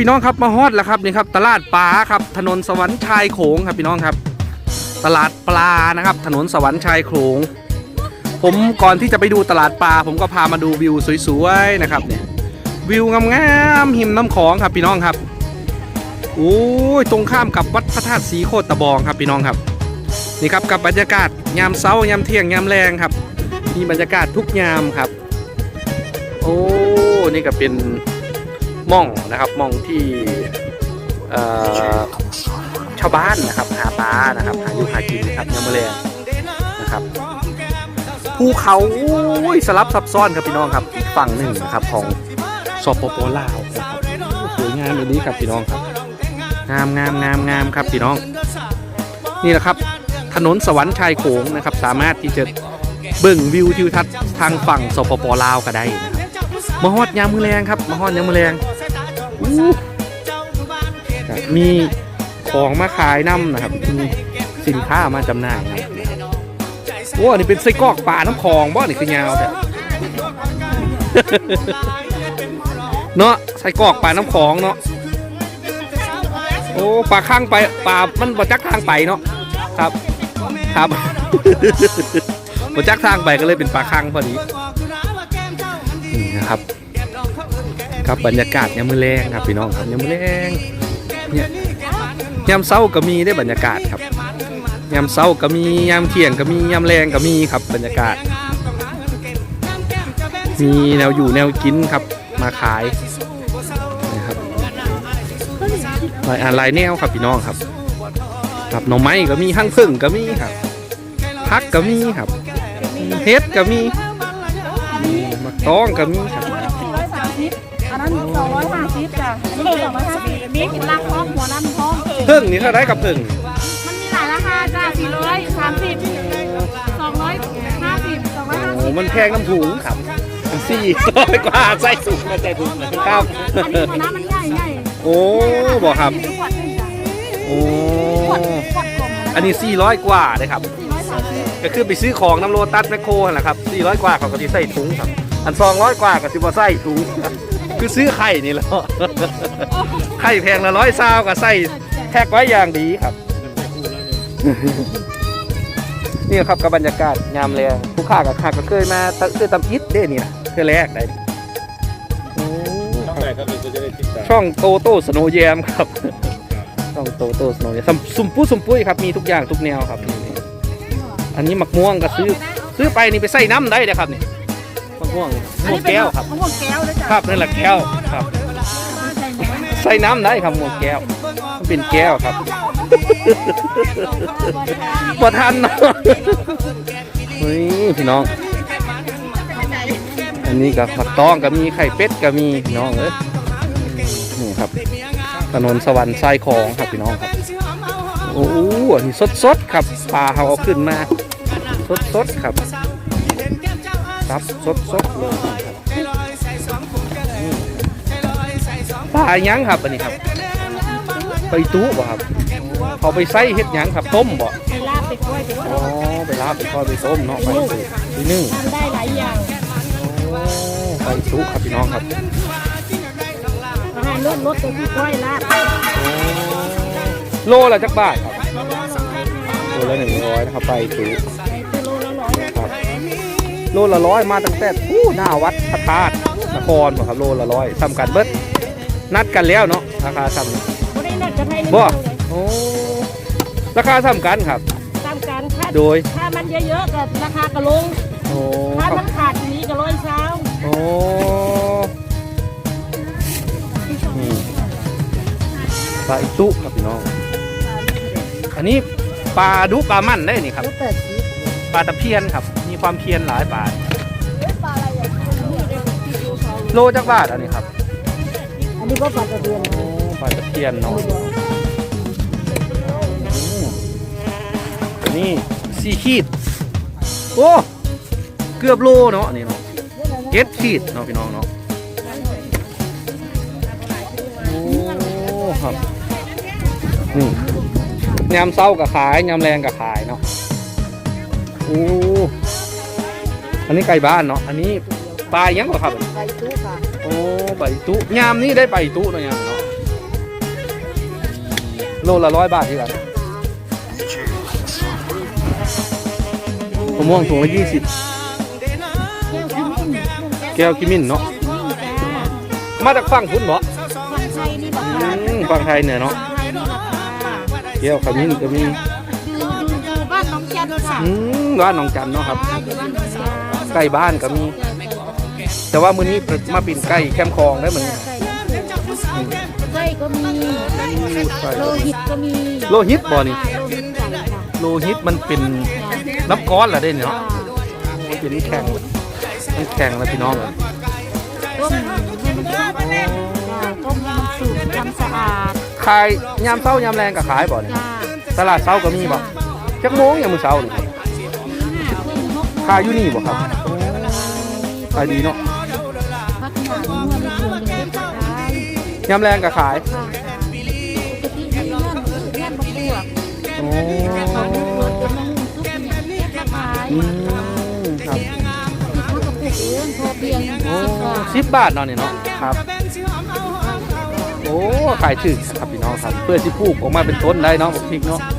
พี่น้องครับมาฮอดแล้วครับนี่ครับตลาดปลาครับถนนสวรรค์ชายโขงครับพี่น้องครับ ตลาดปลานะครับ ถนนสวรรค์ชายโขงผมก่อนที่จะไปดูตลาดปลาผมก็พามาดูวิวสวยๆนะครับเนี่ยวิวงามๆหิมน้ำของครับพี่น้องครับโอ้ยตรงข้ามกับวัดพระธาตุสีโคตรตะบองครับพี่น้องครับนี่ครับกับบรรยากาศยามเช้ายามเที่ยงยามแรงครับมีบรรยากาศทุกยามครับ โอ้นี่ก็เป็น ม่องนะครับม่องที่ชาวบ้านนะครับหาปลานะครับหาอยู่หากินนะครับยามแรงนะครับภูเขาอุ้ยสลับซับซ้อนครับพี่น้องครับอีกฝั่งหนึ่งนะครับของสปปลาวนะครับสวยงามแบบนี้ครับพี่น้องครับงามงามงามงามครับพี่น้อง นี่แหละครับถนนสวรรค์ชายโขงนะครับ สามารถที่จะเบิ่งวิวทิวทัศน์ทางฝั่งสปปลาวก็ได้นะครับมาฮอดยามมือแรงครับมาฮอดยามมือแรง อู้ครับมีของมาขายน้ำนะครับมีสินค้ามาจำหน่ายนะครับโอ้อันนี้เป็นไส้กรอกป่าน้ำคลองบ่นี่คือยาวแต่เนาะไส้กรอกป่าน้ำคลองเนาะโอ้ปลาข้างไปปลามันบ่จักทางไปเนาะครับครับบ่จักทางไปก็เลยเป็นปลาข้างพอดีนี่นะครับ ครับบรรยากาศยามมื้อแรงครับพี่น้องครับยามมื้อแรงเนี่ยยามเช้าก็มีได้บรรยากาศครับยามเช้าก็มียามเที่ยงก็มียามแรงก็มีครับบรรยากาศ มีแนวอยู่แนวกินครับมาขายนะครับหลายอันหลายแนวครับพี่น้องครับครับหน่อไม้ก็มีหั่งผึ่งก็มีครับพักก็มีครับเฮ็ดก็มีมะตองก็มีครับ อยสามสิบอันนั้นสองร้อยห้าสิบจ้ะอันนี้สองร้อยห้าสิบมีกินลากพร้อมหัวน้ำพร้อมผึ่งนี่เท่าไรกับผึ่งมันมีหลายราคาจ้ะสี่ร้อยสามสิบสองร้อยห้าสิบสองร้อยห้าโอ้สิบมันแพงน้ำถุงครับสี่ร้อยกว่าใส่ถุงมาใส่ถุงนะครับอันนี้หัวน้ำมันใหญ่ใหญ่โอ้บอกครับมีขวดหนึ่งจ้ะโอ้ขวดขวดกลมอันนี้400กว่าเลยครับสี่ร้อยสามสิบก็คือไปซื้อของน้ำโลตัสแมคโครนั่นแหละครับ400 กว่าเขาก็ที่ใส่ถุงครับ อัน200 กว่าก็สิบ่ใส่ถุง คือซื้อไข่นี่แหล้วไข่แพงละร้อยซาวก็ใส่แพ็กไว้อย่างดีครับ นี่ครับกับบรรยากาศยามแรงผู้ค้ากับค้าก็เคยมาตะเคยตำอิดเด้เนี่ยเคยแรกได้โอ้ช่องไหนครับเราจะได้ติดตามช่องโตโต้สโนว์แยมครับช่องโตโต้สโนว์แยมสุ่มปุ้สุ่มปุ้ยครับมีทุกอย่างทุกแนวครับนี่อันนี้มะม่วงก็ซื้อซื้อไปนี่ไปใส่น้ำได้เลยครับนี่ มะม่วงมะม่วงแก้วครับมะม่วงแก้วด้วยจ้ะครับนั่นแหละแก้วครับใส่น้ำใส่น้ำได้ครับมะม่วงแก้วมันเป็นแก้วครับบ่ทันเนาะเฮ้ยพี่น้อง อันนี้ก็ผักตองก็มีไข่เป็ดก็มีพี่น้องเอ้ยนี่ครับถนนสวรรค์ทรายคลองครับพี่น้องครับโอ้โหอันนี้สดๆครับปลาเขาเอาขึ้นมา สดๆครับ ครับสดๆเลยครับนี่ปลาหยังครับอันนี้ครับ ไปตู้บ่ครับเขาไปใส่เฮ็ดหยังครับต้มบ่ไปลาบไปกล้วยไปทอ๋ออดไปลาบไปทอดไปต้มเนาะไปตู้ไปนึ่งทำได้หลายอย่างโอ้ไปตู้ครับพี่น้องครับอาหารลดลดตัวที่กล้วยลาบโลละจักบาทครับโลละหนึ่งร้อยนะครับไปตู้ โลละร้อยมาตั้งแต่อู้หน้าวัดพระธาตุนครบ่ครับโลละร้อยทำกันเบิดนัดกันแล้วเนาะราคาทำบ่ได้นัดกันให้บ่โอ้ราคาทำกันครับตามกันถ้าโดยถ้ามันเยอะๆก็ราคากระลงโอ้ถ้าครับมันขาดอย่างนี้ก็ร้อยเช้าโอ้นี่ปลาอิตุครับพี่น้อง อันนี้ปลาดุปลามั่นได้นี่ครับแปดสิบปลาตะเพียนครับ มีความเพียนหลายปลาปลาอะไรอะโลจักบาทอันนี้ครับ อันนี้ก็ปลาตะเพียนโอ้ปลาตะเพียนเนาะอืมอันนี้สี่ขีด โอ้เกือบโลเนาะอันนี่เนาะเจ็ดขีดเนาะพี่น้องเนาะโอ้ครับนี่ยามเศร้ากับขายยามแรงกับขายเนาะ โอ้อันนี้ไก่บ้านเนาะอันนี้ปลายังกว่าครับไปตู้ค่ะโอ้ใบตุยามนี้ได้ใบตุเนาะยามเนาะโลละร้อยบาทที่กันมะม่วงถุงละยี่สิบแก้วขมิ้นแก้วกิมินเนาะขมิ้นจ้ามาจากฝั่งพุ่นเนาะคนไทยนี่บอกอืว่ามฝั่งไทยเนี่ยเนาะไทยนี่ราคาแก้วขมิ้นก็มี จันทร์ค่ะอืมร้านหนองจันเนาะครับอยู่บ้านน้องจันทร์ใกล้บ้านก็มี แต่ว่ามื้อนี้มาปิ่นไก่แคมคลองได้เหมือนกันไก่ก็มีโลหิตก็มีโลหิตบ่นี่โลหิตไก่ค่ะโลหิตมันเป็นน้ำก้อนเหรอเด้เนาะมันเป็นแข็งมันแข็งแล้วพี่น้องต้มให้มันสุกต้มให้มันสุกทำสะอาดขายยามเช้ายามแรงก็ขายบ่เนี่ยจ้าตลาดเช้าก็มีบ่ จักโมงยามมื้อเช้านี่ห้าครึ่งหกโมงขายอยู่นี่บ่ครับขายดีเนาะพักหนาเมื่อไม่ชวนเลยก็ได้ยามแรงก็ขายค่ะปกติมีเงื่อนเงื่อนบะบวกโอ้ตอนนี้เปิดจะมาหุ่นซุปเนี่ยเรียกมาขายอืมครับเขากับปลูกเองพอเพียงโอ้สิบบาทสิบบาทเนาะนี่เนาะครับ โอ้ขายถึกครับพี่น้องครับ เพื่อสิปลูกออกมาเป็นต้นได้เนาะบักพริกเนาะโ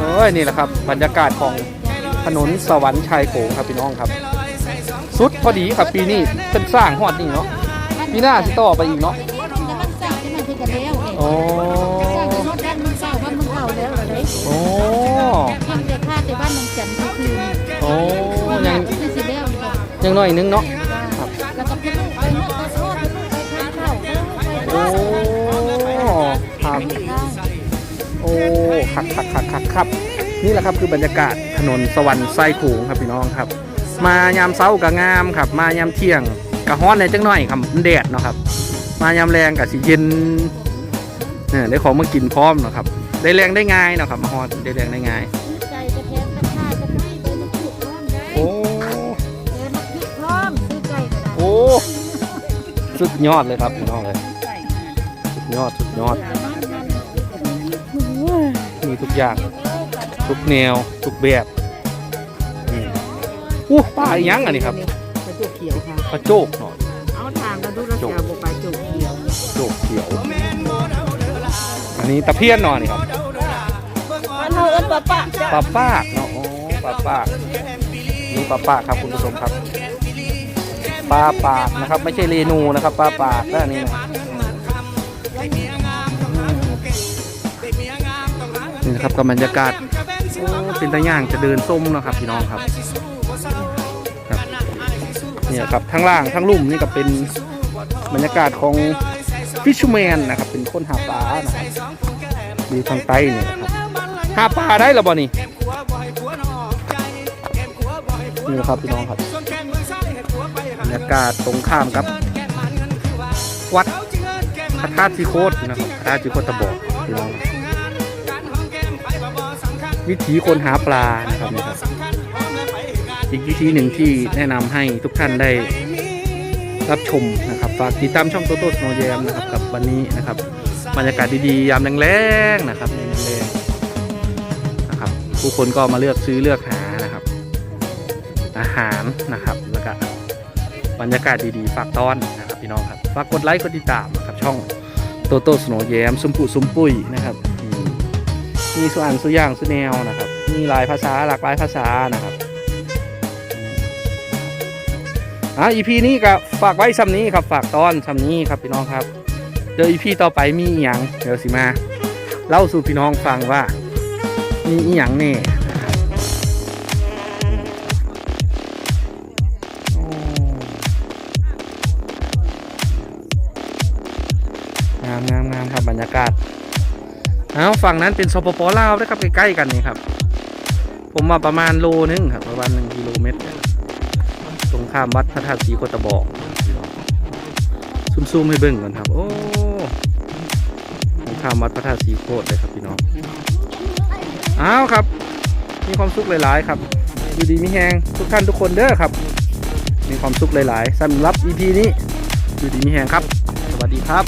อ้ยนี่แหละครับ บรรยากาศของถนนสวรรค์ชายโขงครับพี่น้องครับ สุดพอดีครับปีนี้เป็นสร้างฮอดนี่เนาะปีหน้าสิต่อไปอีกเนาะแต่มันสั่งที่มันคือกันแล้วเองโอ้สั่งที่นอกด้านมันเศร้าบ้านมันเก่าแล้วเหรอเลยโอ้ยังแต่ค่าแต่บ้านมันจันทร์คือโอ้ยังคือสิแล้วนี่ค่ะยังน้อยนึงเนาะ คักคักคักคักครับนี่แหละครับคือบรรยากาศถนนสวรรค์ไส้โขงครับพี่น้องครับ มายามเช้าก็งามครับ มายามเที่ยงก็ฮ้อนในอยจังหน่อยครับมันแดดเนาะครับ มายามแรงก็สิเย็นเนี่ยได้ของมากินพร้อมเนาะครับ ได้แรงได้ง่ายเนาะครับมาฮอดได้แรงได้ง่ายซื้อไก่กระเทียมกระชายกระไม้เดินมาปลูกพร้อมได้โอ้เดินมาพริกพร้อมซื้อไก่ก็ได้โอ้สุดยอดเลยครับพี่น้องเลยสุดยอดสุดยอดมี ทุกอย่าง ทุกแนว ทุกแบบอืมอู้ปลาอีหยังอันนี้ครับกระจุกเขียวค่ะปลาโจกเนาะเอาทางกันดูเราจะเอาไปจุกเขียวโจกเขียว อันนี้ตะเพียนเนาะนี่ครับอันนู้นปะปะจ้ะปลาปากเนาะโอ้ปลาปากนี่ปลาปากครับคุณผู้ชมครับปลาปากนะครับ ไม่ใช่เรนูนะครับปลาปากนะนี่นะ นี่นะครับกับบรรยากาศเป็นตะย่างจะเดินส้มนะครับพี่น้องครับครับเนี่ยครับทั้งล่างทั้งลุ่มนี่ก็เป็นบรรยากาศของฟิชแมนนะครับเป็นคนหาปลานะครับดูทางใต้เนี่ยครับหาปลาได้หรือบ่นี่นี่นะครับพี่น้องครับบรรยากาศตรงข้ามกับ วัดพระธาตุสีโคตนะครับพระธาตุสีโคตตะบอกพี่น้อง วิถีคนหาปลานะครับนี่ครับ อีกวิธีหนึ่งที่แนะนำให้ทุกท่านได้รับชมนะครับฝากติดตามช่องโตโต้สโนแยมนะครับกับวันนี้นะครับบรรยากาศดีๆยามแรงๆนะครับยามแรงๆนะครับ ผู้คนก็มาเลือกซื้อเลือกหานะครับ อาหารนะครับแล้วก็บรรยากาศดีๆ ฝากต้อนนะครับพี่น้องครับฝากกดไลค์กดติดตามนะครับช่องโตโต้สโนแยมสุมปุสุมปุยนะครับ มีส่วนสุอย่างสุแนวนะครับ มีหลายภาษาหลากหลายภาษานะครับอะอีพีนี้ก็ฝากไว้ซ้ำนี้ครับฝากตอนซ้ำนี้ครับพี่น้องครับเดี๋ยวอีพีต่อไปมีอีหยังเดี๋ยวสิมาเล่าสู่พี่น้องฟังว่ามีอีหยังแน่งามงามงามครับบรรยากาศ เอาฝั่งนั้นเป็นสปปลาวนะครับใกล้ๆกันนี่ครับ ผมมาประมาณโลนึงครับประมาณหนึ่งกิโลเมตรตรงข้ามวัดพระธาตุศรีโคตะบอกซุ่มๆให้เบิ่งก่อนครับ โอ้ตรงข้ามวัดพระธาตุศรีโคตรเลยครับพี่น้องอ้าวครับ มีความสุขหลายๆครับอยู่ดีมีแหงทุกท่านทุกคนเด้อครับ มีความสุขหลายๆสำหรับ EP นี้อยู่ดีมีแหงครับ สวัสดีครับ